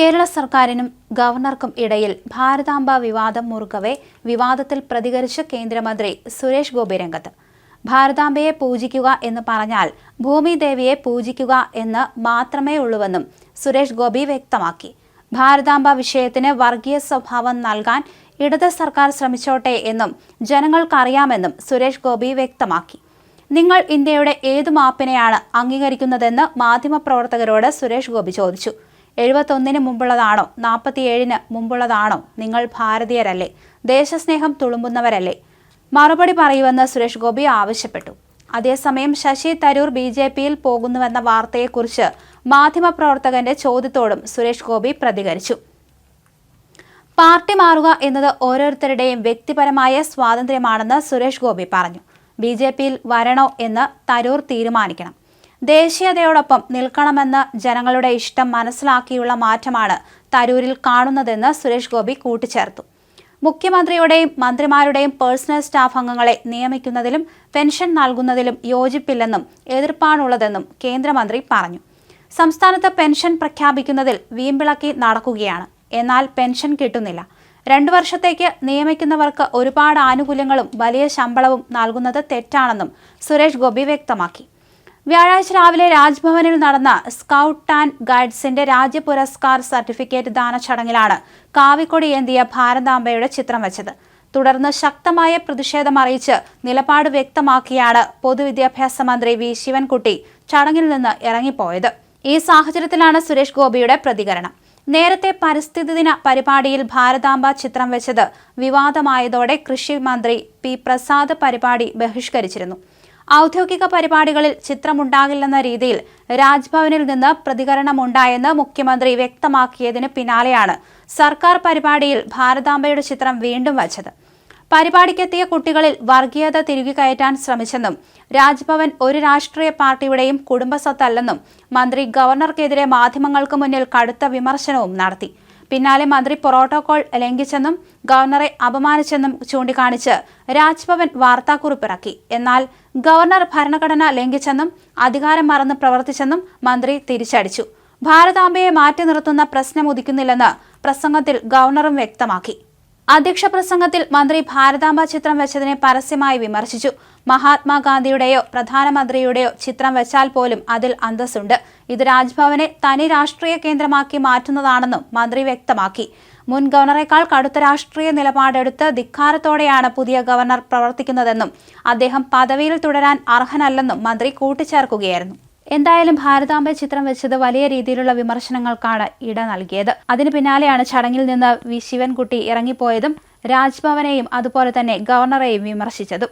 കേരള സർക്കാരിനും ഗവർണർക്കും ഇടയിൽ ഭാരതാംബ വിവാദം മുറുകവെ വിവാദത്തിൽ പ്രതികരിച്ച കേന്ദ്രമന്ത്രി സുരേഷ് ഗോപി രംഗത്ത്. ഭാരതാംബയെ പൂജിക്കുക എന്ന് പറഞ്ഞാൽ ഭൂമിദേവിയെ പൂജിക്കുക എന്ന് മാത്രമേ ഉള്ളൂവെന്നും സുരേഷ് ഗോപി വ്യക്തമാക്കി. ഭാരതാംബ വിഷയത്തിന് വർഗീയ സ്വഭാവം നൽകാൻ ഇടത് സർക്കാർ ശ്രമിച്ചോട്ടെ എന്നും ജനങ്ങൾക്കറിയാമെന്നും സുരേഷ് ഗോപി വ്യക്തമാക്കി. നിങ്ങൾ ഇന്ത്യയുടെ ഏതു മാപ്പിനെയാണ് അംഗീകരിക്കുന്നതെന്ന് മാധ്യമപ്രവർത്തകരോട് സുരേഷ് ഗോപി ചോദിച്ചു. എഴുപത്തൊന്നിന് മുമ്പുള്ളതാണോ? നാൽപ്പത്തിയേഴിന് മുമ്പുള്ളതാണോ? നിങ്ങൾ ഭാരതീയരല്ലേ. ദേശസ്നേഹം തുളുമ്പുന്നവരല്ലേ. മറുപടി പറയുമെന്ന് സുരേഷ് ഗോപി ആവശ്യപ്പെട്ടു. അതേസമയം ശശി തരൂർ ബി ജെ പിയിൽ പോകുന്നുവെന്ന വാർത്തയെക്കുറിച്ച് മാധ്യമപ്രവർത്തകന്റെ ചോദ്യത്തോടും സുരേഷ് ഗോപി പ്രതികരിച്ചു. പാർട്ടി മാറുക എന്നത് ഓരോരുത്തരുടെയും വ്യക്തിപരമായ സ്വാതന്ത്ര്യമാണെന്ന് സുരേഷ് ഗോപി പറഞ്ഞു. ബി ജെ പിയിൽ വരണോ എന്ന് തരൂർ തീരുമാനിക്കണം. ദേശീയതയോടൊപ്പം നിൽക്കണമെന്ന് ജനങ്ങളുടെ ഇഷ്ടം മനസ്സിലാക്കിയുള്ള മാറ്റമാണ് തരൂരിൽ കാണുന്നതെന്ന് സുരേഷ് ഗോപി കൂട്ടിച്ചേർത്തു. മുഖ്യമന്ത്രിയുടെയും മന്ത്രിമാരുടെയും പേഴ്സണൽ സ്റ്റാഫ് അംഗങ്ങളെ നിയമിക്കുന്നതിലും പെൻഷൻ നൽകുന്നതിലും യോജിപ്പില്ലെന്നും എതിർപ്പാണുള്ളതെന്നും കേന്ദ്രമന്ത്രി പറഞ്ഞു. സംസ്ഥാനത്ത് പെൻഷൻ പ്രഖ്യാപിക്കുന്നതിൽ വീമ്പിളക്കി നടക്കുകയാണ്. എന്നാൽ പെൻഷൻ കിട്ടുന്നില്ല. രണ്ടു വർഷത്തേക്ക് നിയമിക്കുന്നവർക്ക് ഒരുപാട് ആനുകൂല്യങ്ങളും വലിയ ശമ്പളവും നൽകുന്നത് തെറ്റാണെന്നും സുരേഷ് ഗോപി വ്യക്തമാക്കി. വ്യാഴാഴ്ച രാവിലെ രാജ്ഭവനിൽ നടന്ന സ്കൗട്ട് ആൻഡ് ഗൈഡ്സിന്റെ രാജ്യ പുരസ്കാർ സർട്ടിഫിക്കറ്റ് ദാന ചടങ്ങിലാണ് കാവിക്കൊടി ഏന്തിയ ഭാരതാംബയുടെ ചിത്രം വെച്ചത്. തുടർന്ന് ശക്തമായ പ്രതിഷേധം അറിയിച്ച് നിലപാട് വ്യക്തമാക്കിയാണ് പൊതുവിദ്യാഭ്യാസ മന്ത്രി വി ശിവൻകുട്ടി ചടങ്ങിൽ നിന്ന് ഇറങ്ങിപ്പോയത്. ഈ സാഹചര്യത്തിലാണ് സുരേഷ് ഗോപിയുടെ പ്രതികരണം. നേരത്തെ പരിസ്ഥിതി ദിന പരിപാടിയിൽ ഭാരതാംബ ചിത്രം വെച്ചത് വിവാദമായതോടെ കൃഷി മന്ത്രി പി പ്രസാദ് പരിപാടി ബഹിഷ്കരിച്ചിരുന്നു. ഔദ്യോഗിക പരിപാടികളിൽ ചിത്രമുണ്ടാകില്ലെന്ന രീതിയിൽ രാജ്ഭവനിൽ നിന്ന് പ്രതികരണമുണ്ടായെന്ന് മുഖ്യമന്ത്രി വ്യക്തമാക്കിയതിന് പിന്നാലെയാണ് സർക്കാർ പരിപാടിയിൽ ഭാരതാംബയുടെ ചിത്രം വീണ്ടും വച്ചത്. പരിപാടിക്കെത്തിയ കുട്ടികളിൽ വർഗീയത തിരികെ കയറ്റാൻ ശ്രമിച്ചെന്നും രാജ്ഭവൻ ഒരു രാഷ്ട്രീയ പാർട്ടിയുടെയും കുടുംബസ്വത്തല്ലെന്നും മന്ത്രി ഗവർണർക്കെതിരെ മാധ്യമങ്ങൾക്ക് മുന്നിൽ കടുത്ത വിമർശനവും നടത്തി. പിന്നാലെ മന്ത്രി പ്രോട്ടോകോൾ ലംഘിച്ചെന്നും ഗവർണറെ അപമാനിച്ചെന്നും ചൂണ്ടിക്കാണിച്ച് രാജ്ഭവൻ വാർത്താക്കുറിപ്പിറക്കി. എന്നാൽ ഗവർണർ ഭരണഘടന ലംഘിച്ചെന്നും അധികാരം മറന്ന് പ്രവർത്തിച്ചെന്നും മന്ത്രി തിരിച്ചടിച്ചു. ഭാരതാംബയെ മാറ്റി നിർത്തുന്ന പ്രശ്നം ഉദിക്കുന്നില്ലെന്ന് പ്രസംഗത്തിൽ ഗവർണറും വ്യക്തമാക്കി. അധ്യക്ഷ പ്രസംഗത്തിൽ മന്ത്രി ഭാരതാംബ ചിത്രം വെച്ചതിനെ പരസ്യമായി വിമർശിച്ചു. മഹാത്മാഗാന്ധിയുടെയോ പ്രധാനമന്ത്രിയുടെയോ ചിത്രം വെച്ചാൽ പോലും അതിൽ അന്തസ്സുണ്ട്. ഇത് രാജ്ഭവനെ തനി രാഷ്ട്രീയ കേന്ദ്രമാക്കി മാറ്റുന്നതാണെന്നും മന്ത്രി വ്യക്തമാക്കി. മുൻ ഗവർണറേക്കാൾ കടുത്ത രാഷ്ട്രീയ നിലപാടെടുത്ത് ധിക്കാരത്തോടെയാണ് പുതിയ ഗവർണർ പ്രവർത്തിക്കുന്നതെന്നും അദ്ദേഹം പദവിയിൽ തുടരാൻ അർഹനല്ലെന്നും മന്ത്രി കൂട്ടിച്ചേർക്കുകയായിരുന്നു. എന്തായാലും ഭാരതാംബ ചിത്രം വെച്ചത് വലിയ രീതിയിലുള്ള വിമർശനങ്ങൾക്കാണ് ഇട നൽകിയത്. അതിന് പിന്നാലെയാണ് ചടങ്ങിൽ നിന്ന് വി ശിവൻകുട്ടി ഇറങ്ങിപ്പോയതും രാജ്ഭവനെയും അതുപോലെ തന്നെ ഗവർണറെയും വിമർശിച്ചതും.